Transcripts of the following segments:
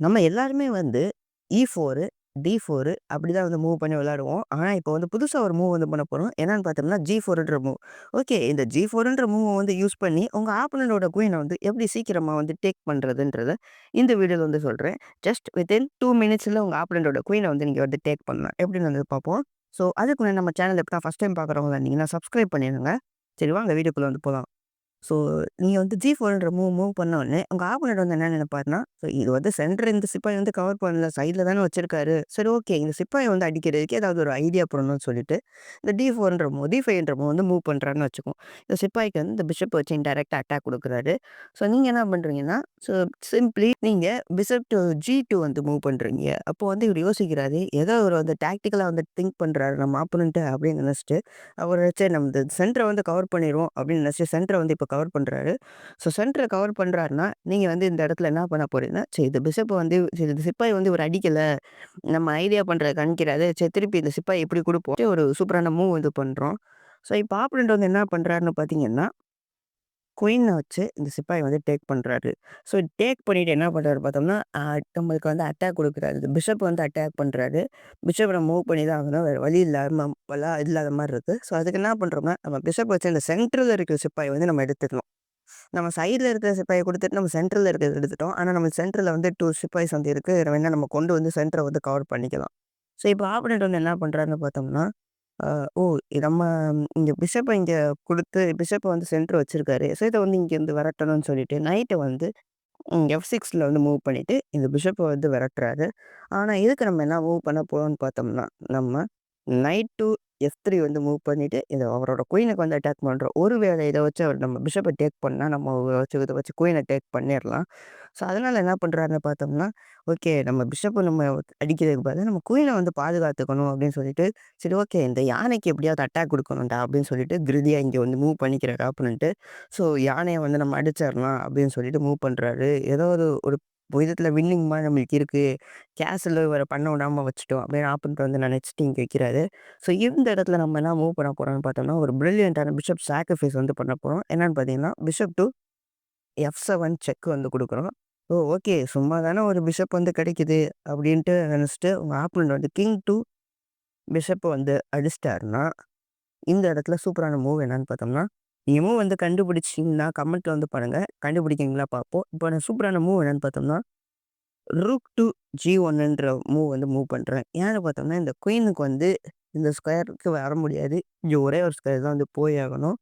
நம்ம எல்லாருமே வந்து e இ4, டி4 அப்படிதான் வந்து மூவ் பண்ணி விளாடுவோம் ஆனால் இப்போ வந்து புதுசாக ஒரு மூவ் வந்து பண்ண போகிறோம் என்னன்னு பார்த்தோம்னா, ஜி4ன்ற மூவ். ஓகே. இந்த ஜி ஃபோருன்ற மூவை வந்து யூஸ் பண்ணி உங்கள் ஆப்பனண்டோட குயினை வந்து எப்படி சீக்கிரமாக வந்து டேக் பண்ணுறதுன்றத இந்த வீடியோவில் வந்து சொல்கிறேன் ஜஸ்ட் வித்தின் டூ மினிட்ஸில் உங்கள் ஆப்பனண்டோட குயினை வந்து நீங்கள் வந்து டேக் பண்ணலாம். எப்படின்னு வந்து பார்ப்போம். ஸோ, அதுக்கு முன்னாடி நம்ம சேனல் எப்படி தான் ஃபர்ஸ்ட் டைம் பார்க்குறவங்களா இருந்தீங்கன்னா, சப்ஸ்கிரைப் பண்ணிடுங்க. சரி வாங்க வீடியோக்குள்ளே வந்து போகலாம் ஸோ, நீங்கள் வந்து ஜி4ன்ற மூவ் மூவ் பண்ண உடனே உங்க வந்து என்ன நினைப்பாருன்னா, ஸோ இது வந்து சென்டர் இந்த சிப்பாய் வந்து கவர் பண்ணல. சைடில் தானே வச்சிருக்காரு. சரி ஓகே. இந்த சிப்பாய் வந்து அடிக்கிறதுக்கு ஏதாவது ஒரு ஐடியா பண்ணணும்னு சொல்லிட்டு, இந்த டி4ன்ற மூவ், டி5ன்ற மூவ் வந்து மூவ் பண்ணுறான்னு வச்சுக்கோம் இந்த சிப்பாய்க்கு வந்து இந்த பிஷப் வச்சு இன்டைரக்ட்டா அட்டாக் கொடுக்குறாரு ஸோ, நீங்கள் என்ன பண்ணுறீங்கன்னா ஸோ சிம்பிளி நீங்கள் பிஷப் டூ ஜி2 வந்து மூவ் பண்ணுறீங்க அப்போ வந்து இவர் யோசிக்கிறாரு. ஏதோ ஒரு வந்து டாக்டிக்கலாக வந்து திங்க் பண்ணுறாரு நம்ம ஆப்போனன்ட் அப்படின்னு நினச்சிட்டு அவர் சரி நம்ம இந்த வந்து கவர் பண்ணிடுவோம் அப்படின்னு நினச்சிட்டு சென்டரை வந்து இப்போ கவர் பண்ணுறாரு ஸோ, சென்டரை கவர் பண்ணுறாருன்னா நீங்கள் வந்து இந்த இடத்துல என்ன பண்ண போகிறீங்கன்னா சரி இந்த பிஷப்பை வந்து சரி இந்த சிப்பாய் வந்து ஒரு அடிக்கலை. நம்ம ஐடியா பண்றத கணிக்கிறாரு. சரி திருப்பி இந்த சிப்பாய் எப்படி கொடுப்போம்? ஒரு சூப்பரான மூவ் வந்து பண்ணுறோம் ஸோ, இப்போ ஆப்ரண்ட் வந்து என்ன பண்ணுறாருன்னு பார்த்தீங்கன்னா குயினை வச்சு இந்த சிப்பாய் வந்து டேக் பண்ணுறாரு ஸோ, டேக் பண்ணிட்டு என்ன பண்ணுறாரு பார்த்தோம்னா, நம்மளுக்கு வந்து அட்டாக் குடுக்குறாரு. பிஷப் வந்து அட்டாக் பண்ணுறாரு பிஷப் நம்ம மூவ் பண்ணி தான் ஆகணும். வேறு வழி இல்லாமல் வலா இல்லாத மாதிரி இருக்குது ஸோ, அதுக்கு என்ன பண்ணுறோம்னா நம்ம பிஷப் வச்சு இந்த சென்டர்ல இருக்கிற சிப்பாயை வந்து நம்ம எடுத்துக்கணும். நம்ம சைடில் இருக்கிற சிப்பாயை கொடுத்துட்டு நம்ம சென்ட்ரலில் இருக்கிறத எடுத்துட்டோம். ஆனால் நம்ம சென்டர்ல வந்து டூ சிப்பாய்ஸ் வந்து இருக்குது வேணால் நம்ம கொண்டு வந்து சென்டரை வந்து கவர் பண்ணிக்கலாம். ஸோ, இப்போ ஆப்போனன்ட் வந்து என்ன பண்ணுறாருன்னு பார்த்தோம்னா, ஓ நம்ம இங்க பிஷப்ப இங்க குடுத்து பிஷப்பை வந்து சென்டர் வச்சிருக்காரு. ஸோ, இத வந்து இங்கேருந்து விரட்டணும்னு சொல்லிட்டு நைட்டு வந்து ம் எஃப்6ல வந்து மூவ் பண்ணிட்டு இந்த பிஷப்ப வந்து விரட்டுறாரு. ஆனா, இதுக்கு நம்ம என்ன மூவ் பண்ண போறோம்னு பார்த்தோம்னா, நம்ம நைட் எஸ் த்ரீ வந்து மூவ் பண்ணிவிட்டு இதை அவரோட குயினுக்கு வந்து அட்டாக் பண்றோம். ஒருவேளை இதை வச்சு அவர் நம்ம பிஷப்பை டேக் பண்ணால் நம்ம வச்சு இதை வச்சு குயினை டேக் பண்ணிடலாம் ஸோ, அதனால் என்ன பண்ணுறாருன்னு பார்த்தோம்னா, ஓகே நம்ம பிஷப்பை நம்ம அடிக்கிறதுக்கு பார்த்து நம்ம குயினை வந்து பாதுகாத்துக்கணும் அப்படின்னு சொல்லிட்டு, சரி ஓகே இந்த யானைக்கு எப்படியாவது அட்டாக் கொடுக்கணும்டா அப்படின்னு சொல்லிட்டு கிருதியாக இங்கே வந்து மூவ் பண்ணிக்கிறாரு அப்படின்ட்டு ஸோ, யானையை வந்து நம்ம அடிச்சிடலாம் அப்படின்னு சொல்லிட்டு மூவ் பண்ணுறாரு ஏதோ ஒரு ஒரு விதத்துல வின்னிங் மாதிரி நம்மளுக்கு இருக்குது கேஸில் இவரை பண்ண விடாமல் வச்சுட்டோம் அப்படின்னு ஆப்பன்ட்டு வந்து நினச்சிட்டு இங்கே வைக்கிறாரு. ஸோ, இந்த இடத்துல நம்ம என்ன மூவ் பண்ண போகிறோம்னு பார்த்தோம்னா, ஒரு பிரில்லியன்ட்டான பிஷப் சாக்ரிஃபைஸ் வந்து பண்ண போகிறோம் என்னன்னு பார்த்தீங்கன்னா, பிஷப் டூ எஃப்7 செக் வந்து கொடுக்குறோம். ஓ ஓகே சும்மா தானே ஒரு பிஷப் வந்து கிடைக்குது அப்படின்ட்டு நினச்சிட்டு உங்கள் ஆப்போனன்ட் வந்து கிங் டூ பிஷப்பை வந்து அடிச்சிட்டாருன்னா, இந்த இடத்துல சூப்பரான மூவ் என்னன்னு பார்த்தோம்னா, நீங்கள் மூவ் வந்து கண்டுபிடிச்சிங்கன்னா கமெண்ட்டில் வந்து பாருங்கள் கண்டுபிடிக்கிங்களா பார்ப்போம். இப்போ நான் சூப்பரான மூவ் என்னென்னு பார்த்தோம்னா, ரூக் டூ ஜி1ன்ற மூவ் வந்து மூவ் பண்ணுறேன் ஏன்னு பார்த்தோம்னா, இந்த குயினுக்கு வந்து இந்த ஸ்கொயருக்கு வர முடியாது. இங்கே ஒரே ஒரு ஸ்கொயர் தான் வந்து போய் ஆகணும்.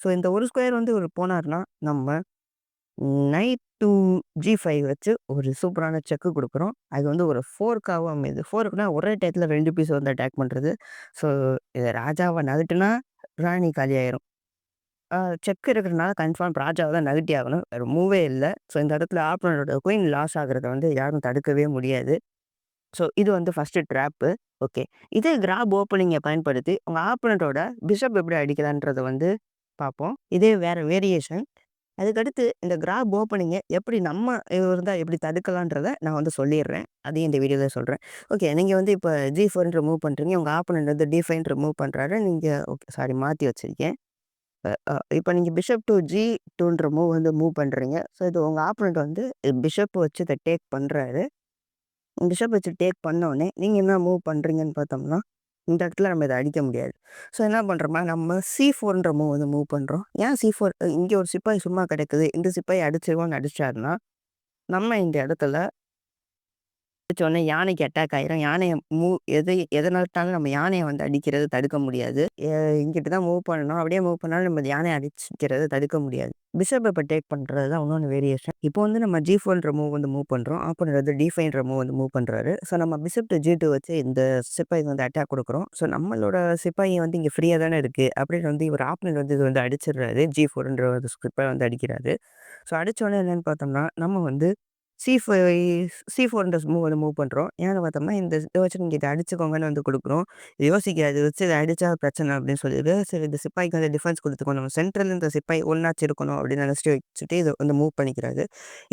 ஸோ, இந்த ஒரு ஸ்கொயர் வந்து ஒரு போனார்னா நம்ம நைட் டூ ஜி ஃபைவ் வச்சு ஒரு சூப்பரான செக்கு கொடுக்குறோம் அது வந்து ஒரு ஃபோர்க்காகவும் அமையுது. ஃபோர்க்னா ஒரே டயத்தில் ரெண்டு பீஸ் வந்து அட்டாக் பண்ணுறது ஸோ, இதை ராஜாவை நகட்டுனா ராணி காலியாயிரும். அ செக் இருக்கிறனால கன்ஃபார்ம் ராஜாவை தான் நகட்டி ஆகணும். வேறு மூவே இல்லை ஸோ, இந்த இடத்துல ஆப்னரோட குயின் லாஸ் ஆகுறத வந்து யாரும் தடுக்கவே முடியாது. ஸோ, இது வந்து ஃபர்ஸ்ட்டு ட்ராப்பு. ஓகே. இதே கிராப் ஓப்பனிங்கை பயன்படுத்தி உங்கள் ஆப்பனட்டோட பிஷப் எப்படி அடிக்கலான்றத வந்து பார்ப்போம். இதே வேறு வேரியேஷன். அதுக்கடுத்து இந்த கிராப் ஓப்பனிங்கை எப்படி நம்ம இருந்தால் எப்படி தடுக்கலான்றத நான் வந்து சொல்லிடுறேன் அதையும் இந்த வீடியோவில் சொல்கிறேன் ஓகே. நீங்கள் வந்து இப்போ ஜி ஜி4ன்ற மூவ் பண்ணுறீங்க உங்கள் ஆப்போனன்ட் வந்து டி5ன்ற மூவ் பண்ணுறாரு நீங்கள் ஓகே சாரி மாற்றி வச்சுருக்கேன் இப்போ நீங்கள் பிஷப் டு பிஷப் டூ ஜி2ன்ற மூவ் வந்து மூவ் பண்ணுறீங்க ஸோ, இது உங்கள் ஆப்பனண்ட் வந்து பிஷப் வச்சு இதை டேக் பண்ணுறாரு பிஷப் வச்சு டேக் பண்ணோடனே நீங்கள் என்ன மூவ் பண்ணுறீங்கன்னு பார்த்தோம்னா, இந்த இடத்துல நம்ம இதை அடிக்க முடியாது. ஸோ, என்ன பண்ணுறோமா நம்ம சி4ன்ற மூவ் வந்து மூவ் பண்ணுறோம் ஏன் சி ஃபோர் இங்கே ஒரு சிப்பாய் சும்மா கிடைக்குது. இந்த சிப்பாய் அடிச்சிருவோன்னு அடிச்சாருன்னா, நம்ம இந்த இடத்துல உடனே யானைக்கு அட்டாக் ஆயிரும். யானையை மூவ் எது எதனாலட்டாலும் நம்ம யானையை வந்து அடிக்கிறது தடுக்க முடியாது. இங்கிட்ட தான் மூவ் பண்ணணும். அப்படியே மூவ் பண்ணாலும் நம்ம யானையை அடிச்சிக்கிறது தடுக்க முடியாது. பிஷப்பை இப்ப டேக் பண்ணுறது தான் இன்னொன்று வேரியேஷன். இப்போ வந்து நம்ம ஜி ஜி4ன்ற மூவ் வந்து மூவ் பண்ணுறோம் ஆப்போனன்ட் வந்து டி5ன்ற மூவ் வந்து மூவ் பண்ணுறாரு ஸோ, நம்ம பிஷப் டூ வச்சு இந்த சிப்பாய்க்கு வந்து அட்டாக் கொடுக்குறோம் ஸோ, நம்மளோட சிப்பாயி வந்து இங்கே ஃப்ரீயாக தானே இருக்குது அப்படின்னு வந்து இவர் ஆப்போனன்ட் வந்து இது வந்து அடிச்சிடுறாரு. ஜி ஃபோர்ன்ற ஒரு சிப்பாய் வந்து அடிக்கிறாரு. ஸோ, அடித்தோடனே என்னென்னு பார்த்தோம்னா, நம்ம வந்து சி5 சி4ன்ற மூவ் வந்து மூவ் பண்ணுறோம் ஏன்னு பார்த்தோம்னா, இந்த இதை வச்சு நீங்கள் இதை அடிச்சுக்கோங்கன்னு வந்து கொடுக்குறோம். யோசிக்காது வச்சு இதை அடித்தா பிரச்சனை அப்படின்னு சொல்லிட்டு, சரி இந்த சிப்பாய்க்கு வந்து டிஃபென்ஸ் கொடுத்துக்கணும் நம்ம சென்ட்ரல் இந்த சிப்பாய் ஒன்றாச்சு இருக்கணும் அப்படின்னு நினச்சிட்டு வச்சுட்டு இதை வந்து மூவ் பண்ணிக்கிறாரு.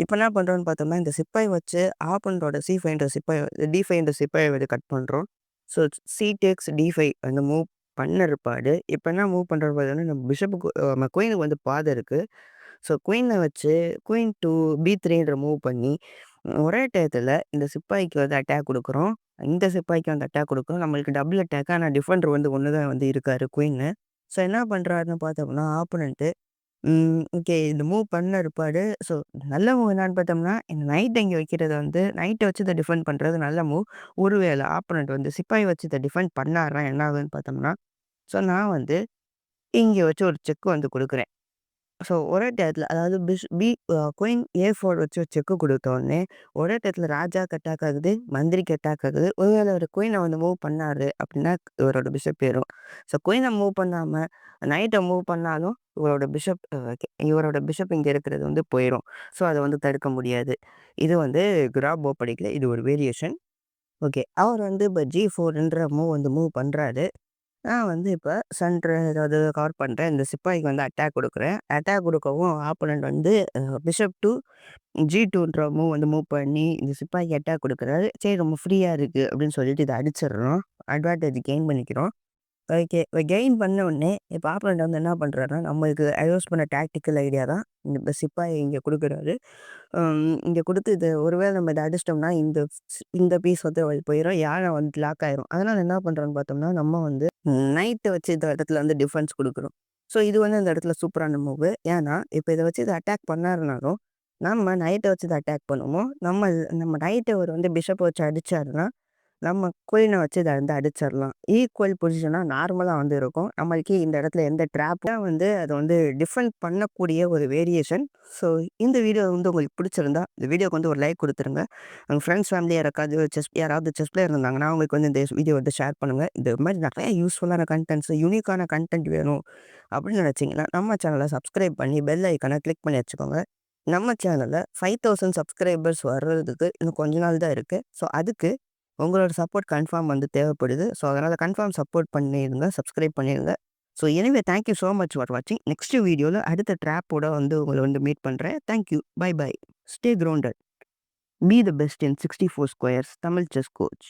இப்போ என்ன பண்ணுறோன்னு பார்த்தோம்னா, இந்த சிப்பாய் வச்சு ஆப்போனன்ட்டோட சி5ன்ற சிப்பாய டி5ன்ற சிப்பாய வந்து கட் பண்ணுறோம் ஸோ, சி டேக்ஸ் டி5 அந்த மூவ் பண்ண இருப்பாடு இப்போ என்ன மூவ் பண்ணுற பார்த்தோம்னா, நம்ம பிஷப்புக்கு நம்ம கோயிலுக்கு வந்து பாதை இருக்குது ஸோ, குயினை வச்சு குயின் டூ பி த்ரீன்ற மூவ் பண்ணி, ஒரே டயத்தில் இந்த சிப்பாய்க்கு வந்து அட்டாக் கொடுக்குறோம் இந்த சிப்பாய்க்கு வந்து அட்டாக் கொடுக்குறோம் நம்மளுக்கு டபுள் அட்டாக் ஆனால் டிஃபெண்டர் வந்து ஒன்று தான் வந்து இருக்காரு குயின்னு. ஸோ என்ன பண்ணுறாருன்னு பார்த்தோம்னா, ஆப்போனன்ட்டு ஓகே இந்த மூவ் பண்ண இருப்பார் ஸோ நல்ல மூவ் என்னான்னு பார்த்தோம்னா, இந்த நைட் இங்கே வைக்கிறது வந்து நைட்டை வச்சு இதை டிஃபெண்ட் பண்ணுறது நல்ல மூவ். ஒருவேளை ஆப்போனன்ட் வந்து சிப்பாய் வச்சு இதை டிஃபெண்ட் பண்ணாருன்னா என்ன ஆகுதுன்னு பார்த்தோம்னா, ஸோ நான் வந்து இங்கே வச்சு ஒரு செக் வந்து கொடுக்குறேன் ஸோ ஒரே டயத்தில் அதாவது பிஷ் பி குயின் ஏ ஃபோர் வச்சு ஒரு செக் உடனே, ஒரே டயத்தில் ராஜா கட்டாக் ஆகுது, மந்திரி கட்டாக் ஆகுது. ஒருவேளை ஒரு குயினை வந்து மூவ் பண்ணாரு அப்படின்னா, இவரோட பிஷப் ஏறும். ஸோ குயினை மூவ் பண்ணாமல் நைட்டை மூவ் பண்ணாலும் இவரோட பிஷப் ஓகே இவரோட பிஷப் இங்கே இருக்கிறது வந்து போயிடும் ஸோ அதை வந்து தடுக்க முடியாது. இது வந்து கிராபோ படிக்கல. இது ஒரு வேரியேஷன். ஓகே. அவர் வந்து இப்போ ஜி ஃபோர்ன்ற மூவ் வந்து மூவ் பண்ணுறாரு நான் வந்து இப்போ சென்டர் ஏதாவது கவர் பண்ணுறேன் இந்த சிப்பாய்க்கு வந்து அட்டாக் கொடுக்குறேன் அட்டாக் கொடுக்கவும் ஆப்போனண்ட் வந்து பிஷப் டூ ஜி2ன்ற மூவ் வந்து மூவ் பண்ணி இந்த சிப்பாய்க்கு அட்டாக் கொடுக்குறாரு சரி நம்ம ஃப்ரீயாக இருக்குது அப்படின்னு சொல்லிட்டு இதை அடிச்சிடுறோம். அட்வான்டேஜ் கெயின் பண்ணிக்கிறோம். ஓகே. இப்போ கெயின் பண்ண உடனே இப்போ ஆப்போனன்ட் வந்து என்ன பண்ணுறாருன்னா நம்மளுக்கு யூஸ் பண்ண டாக்டிக்கல் ஐடியா தான். இந்த சிப்பாய் இங்கே கொடுக்குறாரு இங்கே கொடுத்து இது ஒருவேளை நம்ம இதை அடிச்சிட்டோம்னா, இந்த இந்த பீஸ் வந்து போயிடும் யானை வந்து லாக் ஆயிரும். அதனால் என்ன பண்ணுறோன்னு பார்த்தோம்னா, நம்ம வந்து நைட்டை வச்சு இந்த இடத்துல வந்து டிஃபென்ஸ் கொடுக்குறோம் ஸோ இது வந்து இந்த இடத்துல சூப்பரான மூவு. ஏன்னா, இப்போ இதை வச்சு இதை அட்டாக் பண்ணாருனாலும், நம்ம நைட்டை வச்சு இதை அட்டாக் பண்ணுவோம். நம்ம நம்ம நைட்டை ஒரு வந்து பிஷப் வச்சு அடிச்சாருன்னா, நம்ம குயினை வச்சு இதை வந்து அடிச்சிடலாம். ஈக்குவல் பொசிஷனாக நார்மலாக வந்து இருக்கும். நம்மளுக்கு இந்த இடத்துல எந்த ட்ராப்பும் வந்து அதை வந்து டிஃபெண்ட் பண்ணக்கூடிய ஒரு வேரியேஷன். ஸோ இந்த வீடியோ வந்து உங்களுக்கு பிடிச்சிருந்தா, இந்த வீடியோக்கு வந்து ஒரு லைக் கொடுத்துருங்க உங்கள் ஃப்ரெண்ட்ஸ், ஃபேமிலி யாராவது செஸ் யாராவது செஸ் பிளேயர் இருந்தாங்கன்னா, அவங்களுக்கு வந்து இந்த வீடியோ வந்து ஷேர் பண்ணுங்க. இந்த மாதிரி நிறைய யூஸ்ஃபுல்லான கண்டென்ட்ஸ் யூனிக்கான கன்டென்ட் வேணும் அப்படின்னு நினச்சிங்கன்னா நம்ம சேனலை சப்ஸ்கிரைப் பண்ணி பெல் ஐக்கானை கிளிக் பண்ணி வச்சுக்கோங்க. நம்ம சேனலில் ஃபைவ் தௌசண்ட் சப்ஸ்கிரைபர்ஸ் வர்றதுக்கு இன்னும் கொஞ்ச நாள் தான் இருக்குது ஸோ அதுக்கு உங்களோட சப்போர்ட் கன்ஃபார்ம் வந்து தேவைப்படுது. ஸோ அதனால் கன்ஃபார்ம் சப்போர்ட் பண்ணிடுங்க சப்ஸ்கிரைப் பண்ணிருங்க. ஸோ எனவே தேங்க் யூ மச் ஃபார் வாட்சிங். நெக்ஸ்ட் வீடியோவில் அடுத்த ட்ராப்போட வந்து உங்களை வந்து மீட் பண்ணுறேன் thank you. Bye bye. Stay grounded. Be the best in 64 squares Tamil chess coach.